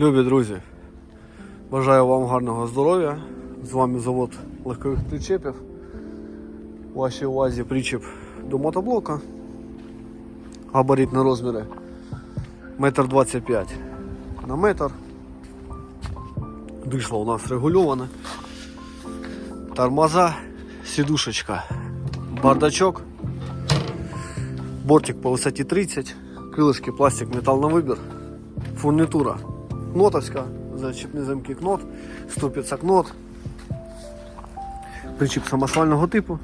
Любі друзі, бажаю вам гарного здоров'я. З вами завод легкових причепів. У вашій увазі причеп до мотоблока. Габаритні розміри 1,25 м на метр. Дишло у нас регульоване. Тормоза, сідушечка, бардачок, бортик по висоті 30, крилишки, пластик, метал на вибір, фурнітура кнотовська, зачіпні замки кнот, ступиця кнот, причіп самосвального типу.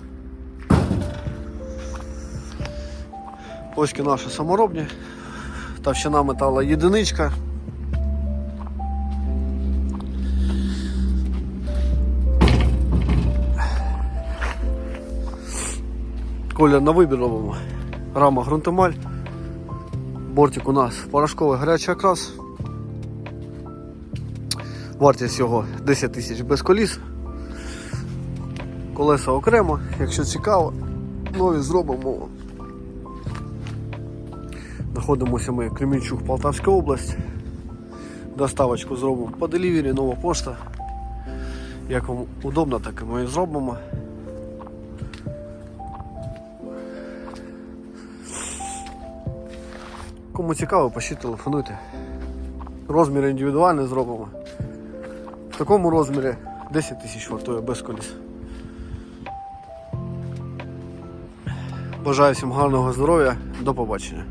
Оськи наші саморобні, товщина металу єдиничка. Колір на вибір робимо. Рама грунтомаль. Бортик у нас порошковий гарячий окрас. Вартість його 10 тисяч без коліс. Колеса окремо, якщо цікаво, нові зробимо. Знаходимося ми Кремінчук, Полтавська область. Доставочку зробимо по делівері, нова пошта. Як вам удобно, так і ми зробимо. Кому цікаво, пишіть, телефонуйте. Розмір індивідуальний зробимо. В такому розмірі 10 тисяч вартує без коліс. Бажаю всім гарного здоров'я, до побачення.